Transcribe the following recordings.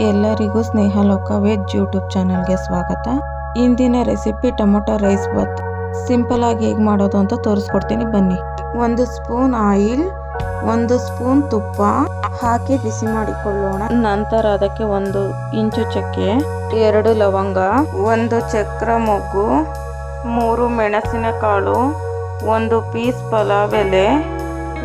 ಎಲ್ಲರಿಗೂ Snehaloka veg YouTube ಚಾನಲ್ಗೆ ಸ್ವಾಗತ. ಇಂದಿನ recipe tomato rice bath. Simple ಆಗಿ ಹೇಗೆ ಮಾಡೋದು ಅಂತ ತೋರಿಸ್ಕೊಡ್ತೀನಿ, ಬನ್ನಿ. ಒಂದು ಸ್ಪೂನ್ ಆಯಿಲ್, ಒಂದು ಸ್ಪೂನ್ ತುಪ್ಪ ಹಾಕಿ ಬಿಸಿ ಮಾಡಿಕೊಳ್ಳೋಣ. ನಂತರ ಅದಕ್ಕೆ ಒಂದು ಇಂಚು ಚಕ್ಕೆ, ಎರಡು ಲವಂಗ, ಒಂದು ಚಕ್ರ ಮೊಗ್ಗು, ಮೂರು ಮೆಣಸಿನಕಾಳು, ಒಂದು ಪೀಸ್ ಪಲಾವ್ ಎಲೆ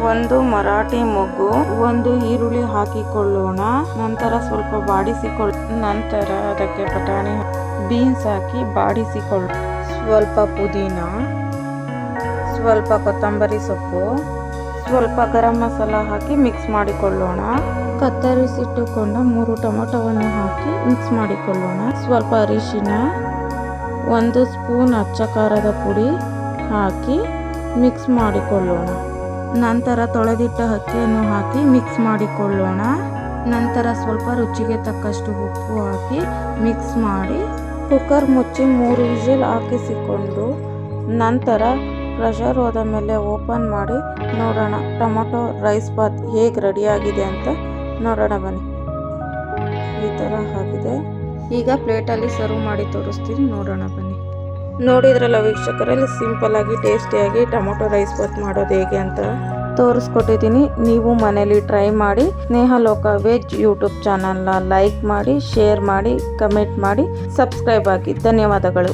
ಒಂದು ಮರಾಠಿ ಮೊಗ್ಗು, ಒಂದು ಈರುಳ್ಳಿ ಹಾಕಿಕೊಳ್ಳೋಣ. ನಂತರ ಸ್ವಲ್ಪ ಬಾಡಿಸಿಕೊಳ್ಳ ನಂತರ ಅದಕ್ಕೆ ಬಟಾಣಿ ಬೀನ್ಸ್ ಹಾಕಿ ಬಾಡಿಸಿಕೊಳ್ಳ ಸ್ವಲ್ಪ ಪುದೀನ, ಸ್ವಲ್ಪ ಕೊತ್ತಂಬರಿ ಸೊಪ್ಪು, ಸ್ವಲ್ಪ ಗರಂ ಮಸಾಲ ಹಾಕಿ ಮಿಕ್ಸ್ ಮಾಡಿಕೊಳ್ಳೋಣ. ಕತ್ತರಿಸಿಟ್ಟುಕೊಂಡ ಮೂರು ಟೊಮೊಟೊವನ್ನು ಹಾಕಿ ಮಿಕ್ಸ್ ಮಾಡಿಕೊಳ್ಳೋಣ. ಸ್ವಲ್ಪ ಅರಿಶಿನ, ಒಂದು ಸ್ಪೂನ್ ಅಚ್ಚಕಾರದ ಪುಡಿ ಹಾಕಿ ಮಿಕ್ಸ್ ಮಾಡಿಕೊಳ್ಳೋಣ. ನಂತರ ತೊಳೆದಿಟ್ಟ ಅಕ್ಕಿಯನ್ನು ಹಾಕಿ ಮಿಕ್ಸ್ ಮಾಡಿಕೊಳ್ಳೋಣ. ನಂತರ ಸ್ವಲ್ಪ ರುಚಿಗೆ ತಕ್ಕಷ್ಟು ಉಪ್ಪು ಹಾಕಿ ಮಿಕ್ಸ್ ಮಾಡಿ ಕುಕ್ಕರ್ ಮುಚ್ಚಿ ಮೂರು ವಿಷಲ್ ಹಾಕಿಸಿಕೊಂಡು ನಂತರ ಪ್ರೆಷರ್ ಹೋದ ಮೇಲೆ ಓಪನ್ ಮಾಡಿ ನೋಡೋಣ ಟೊಮೊಟೊ ರೈಸ್ ಬಾತ್ ಹೇಗೆ ರೆಡಿಯಾಗಿದೆ ಅಂತ ನೋಡೋಣ ಬನ್ನಿ. ಈ ಥರ ಆಗಿದೆ. ಈಗ ಪ್ಲೇಟಲ್ಲಿ ಸರ್ವ್ ಮಾಡಿ ತೋರಿಸ್ತೀನಿ, ನೋಡೋಣ ಬನ್ನಿ. ನೋಡಿದ್ರಲ್ಲ ವೀಕ್ಷಕರಲ್ಲಿ ಸಿಂಪಲ್ ಆಗಿ ಟೇಸ್ಟಿಯಾಗಿ ಟೊಮೊಟೊ ರೈಸ್ ಬಾತ್ ಮಾಡೋದು ಹೇಗೆ ಅಂತ ತೋರಿಸ್ಕೊಟ್ಟಿದ್ದೀನಿ. ನೀವು ಮನೇಲಿ ಟ್ರೈ ಮಾಡಿ. ಸ್ನೇಹ ಲೋಕ ವೆಜ್ ಯೂಟ್ಯೂಬ್ ಚಾನಲ್ನ ಲೈಕ್ ಮಾಡಿ, ಶೇರ್ ಮಾಡಿ, ಕಮೆಂಟ್ ಮಾಡಿ, ಸಬ್ಸ್ಕ್ರೈಬ್ ಆಗಿ. ಧನ್ಯವಾದಗಳು.